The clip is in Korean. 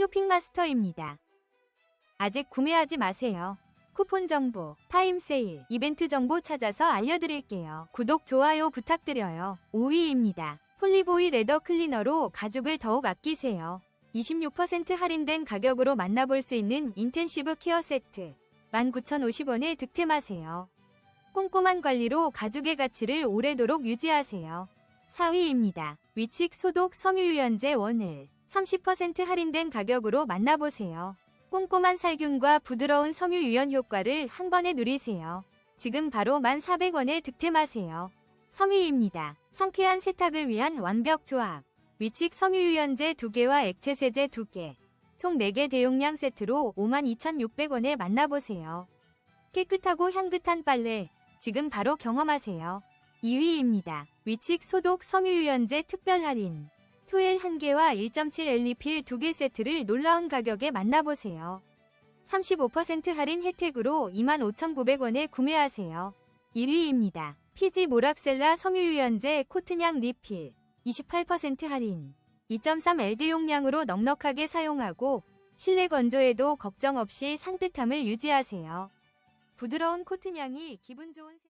쇼핑마스터입니다. 아직 구매하지 마세요. 쿠폰 정보, 타임 세일, 이벤트 정보 찾아서 알려드릴게요. 구독, 좋아요 부탁드려요. 5위입니다. 폴리보이 레더 클리너로 가죽을 더욱 아끼세요. 26% 할인된 가격으로 만나볼 수 있는 인텐시브 케어 세트 19,050원에 득템하세요. 꼼꼼한 관리로 가죽의 가치를 오래도록 유지하세요. 4위입니다. 위칙 소독 섬유유연제 원을 30% 할인된 가격으로 만나보세요. 꼼꼼한 살균과 부드러운 섬유 유연 효과를 한 번에 누리세요. 지금 바로 1,400원에 득템하세요. 3위입니다. 상쾌한 세탁을 위한 완벽 조합. 위칙 섬유 유연제 2개와 액체 세제 2개. 총 4개 대용량 세트로 52,600원에 만나보세요. 깨끗하고 향긋한 빨래. 지금 바로 경험하세요. 2위입니다. 위칙 소독 섬유 유연제 특별 할인. 토일 1개와 1.7L 리필 2개 세트를 놀라운 가격에 만나보세요. 35% 할인 혜택으로 25,900원에 구매하세요. 1위입니다. 피지 모락셀라 섬유유연제 코트냥 리필 28% 할인 2.3L 용량으로 넉넉하게 사용하고 실내 건조에도 걱정 없이 산뜻함을 유지하세요. 부드러운 코트냥이 기분 좋은 색-